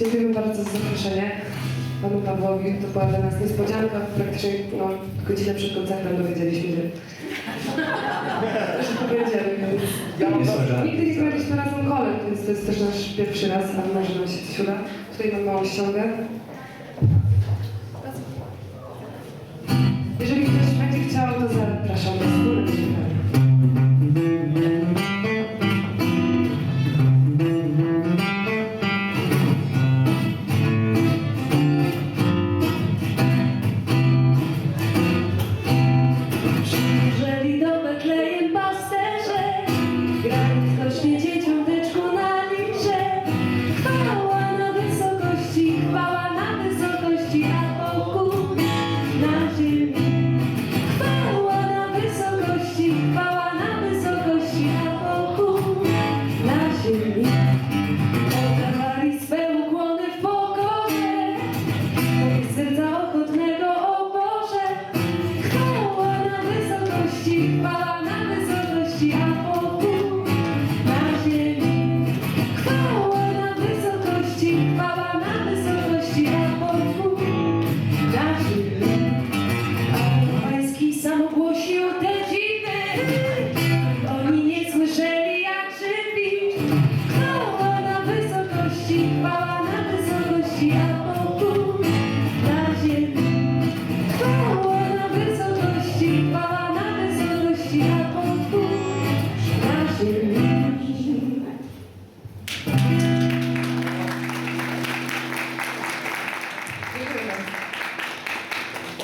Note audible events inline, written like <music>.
Dziękujemy bardzo za zaproszenie panu Pawłowi. To była dla nas niespodzianka. Praktycznie no, godzinę przed koncertem dowiedzieliśmy się, że <laughs> to będziemy. Więc nigdy, nigdy nie graliśmy razem kolem, więc to jest też nasz pierwszy raz, a może nam się coś uda. Tutaj mam małą ściągę. gran you there.